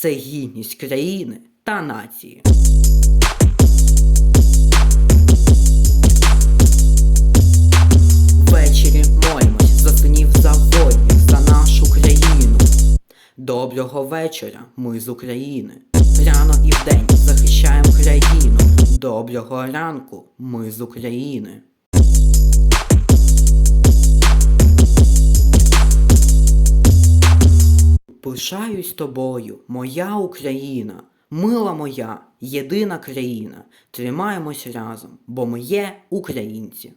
це гідність країни та нації. Ввечері молимось за синів заводів, за нашу країну. Доброго вечора, ми з України. Рано і вдень захищаємо країну. Доброго ранку, ми з України. Пишаюсь тобою, моя Україна, мила моя, єдина країна. Тримаємось разом, бо ми є українці.